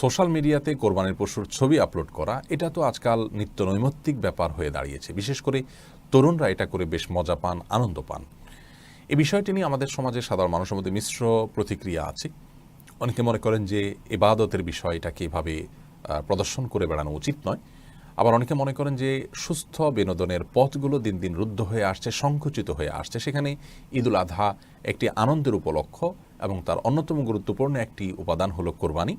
Social মিডিয়াতে কোরবানির পশুর ছবি আপলোড করা, এটা তো আজকাল নিত্য নৈমিত্তিক ব্যাপার হয়ে দাঁড়িয়েছে। বিশেষ করে তরুণরা এটা করে বেশ মজা পান, আনন্দ পান। এ বিষয়টি নিয়ে আমাদের সমাজে সাধারণ মানুষের মধ্যে মিশ্র প্রতিক্রিয়া আছে। অনেকে মনে করেন যে এবাদতের বিষয় এটাকে এভাবে প্রদর্শন করে বেড়ানো উচিত নয়। আবার অনেকে মনে করেন যে সুস্থ বিনোদনের পথগুলো দিন দিন রুদ্ধ হয়ে আসছে, সংকুচিত হয়ে আসছে। সেখানে ঈদুল আধা একটি আনন্দের উপলক্ষ এবং তার অন্যতম গুরুত্বপূর্ণ একটি উপাদান হলো কোরবানি।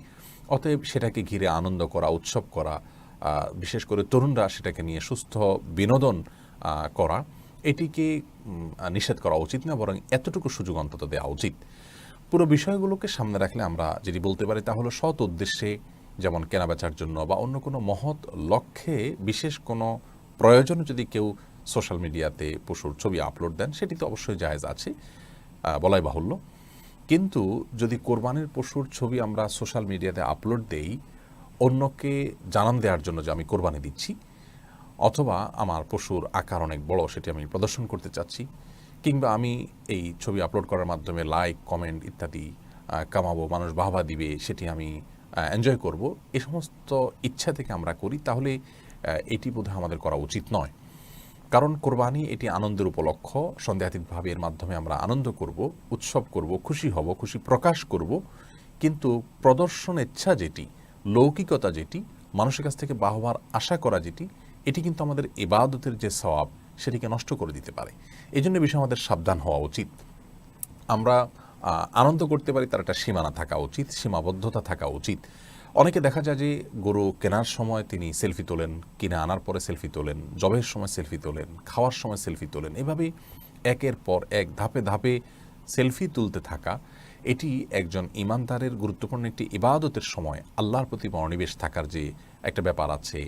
অতএব সেটাকে ঘিরে আনন্দ করা, উৎসব করা বিশেষ করে তরুণরা সেটাকে নিয়ে সুস্থ বিনোদন করা, এটিকে নিষেধ করা উচিত না, বরং এতটুকু সুযোগ অন্তত দেওয়া উচিত। পুরো বিষয়গুলোকে সামনে রাখলে আমরা যেটি বলতে পারি তা হলো সৎ উদ্দেশ্যে যেমন কেনাবেচার জন্য বা অন্য কোনো মহৎ লক্ষ্যে বিশেষ কোনো প্রয়োজনে যদি কেউ সোশ্যাল মিডিয়াতে পশুর ছবি আপলোড দেন, সেটি তো অবশ্যই জায়েজ আছে বলাই বাহুল্য। কিন্তু যদি কোরবানির পশুর ছবি আমরা সোশ্যাল মিডিয়াতে আপলোড দেই, অন্যকে জানান দেওয়ার জন্য যে আমি কোরবানি দিচ্ছি, অথবা আমার পশুর আকার অনেক বড় সেটি আমি প্রদর্শন করতে চাচ্ছি, কিংবা আমি এই ছবি আপলোড করার মাধ্যমে লাইক কমেন্ট ইত্যাদি কামাবো, মানুষ বাহবা দিবে, সেটি আমি এনজয় করব। এ সমস্ত ইচ্ছা থেকে আমরা করি, তাহলে এটি বোধহয় আমাদের করা উচিত নয়। কারণ কোরবানি এটি আনন্দের উপলক্ষ। সন্দেহাতীতভাবে এর মাধ্যমে আমরা আনন্দ করব, উৎসব করব, খুশি হব, খুশি প্রকাশ করব। কিন্তু প্রদর্শন ইচ্ছা যেটি, লৌকিকতা যেটি, মানুষের কাছ থেকে বাহবার আশা করা যেটি, এটি কিন্তু আমাদের ইবাদতের যে সওয়াব, সেটিকে নষ্ট করে দিতে পারে। এই জন্য বিষয়ে আমাদের সাবধান হওয়া উচিত। আমরা আনন্দ করতে পারি, তার একটা সীমানা থাকা উচিত, সীমাবদ্ধতা থাকা উচিত। অনেকে দেখা যায় যে গরু কেনার সময় তিনি সেলফি তোলেন, কিনে আনার পরে সেলফি তোলেন, জবের সময় সেলফি তোলেন, খাওয়ার সময় সেলফি তোলেন। এভাবে একের পর এক ধাপে ধাপে সেলফি তুলতে থাকা, এটি একজন ইমানদারের গুরুত্বপূর্ণ একটি ইবাদতের সময়। আল্লাহর প্রতি মনোনিবেশ থাকার যে একটা ব্যাপার আছে,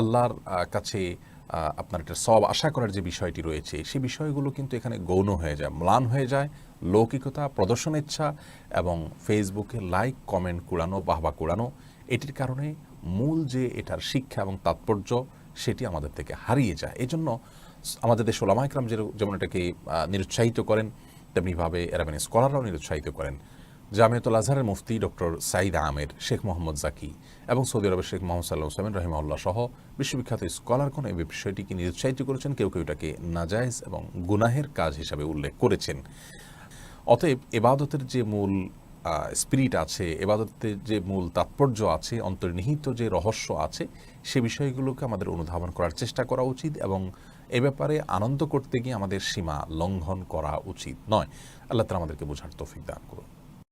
আল্লাহর কাছে আপনার একটা সব আশা করার যে বিষয়টি রয়েছে সেই বিষয়গুলো কিন্তু এখানে গৌণ হয়ে যায়, ম্লান হয়ে যায়। লৌকিকতা, প্রদর্শন ইচ্ছা এবং ফেসবুকে লাইক, কমেন্ট কুড়ানো, বাহবা কুড়ানো, এটির কারণে মূল যে এটার শিক্ষা এবং তাৎপর্য, সেটি আমাদের থেকে হারিয়ে যায়। এই জন্য আমাদের দেশ ওলামাইকরাম যেমন এটাকে নিরুৎসাহিত করেন, তেমনিভাবে এরাবেন স্কলাররাও নিরুৎসাহিত করেন। জামিয়াতুল আজহারের মুফতি doctor Saeed Amer Sheikh Mohammad Zaki এবং সৌদি আরবের শেখ মোহাম্মদ সাল্লাহ সামিন রহিমাউল্লাহ সহ বিশ্ববিখ্যাত স্কলারগণ এই বিষয়টিকে নিরুৎসাহিত করেছেন? কেউ কেউ এটাকে নাজায়েজ এবং গুনাহের কাজ হিসাবে উল্লেখ করেছেন। অতএব এবাদতের যে মূল স্পিরিট আছে, এবাদতের যে মূল তাৎপর্য আছে, অন্তর্নিহিত যে রহস্য আছে, সে বিষয়গুলোকে আমাদের অনুধাবন করার চেষ্টা করা উচিত এবং এ ব্যাপারে আনন্দ করতে গিয়ে আমাদের সীমা লঙ্ঘন করা উচিত নয়। আল্লাহ তালা আমাদেরকে বোঝার তৌফিক দান করুন।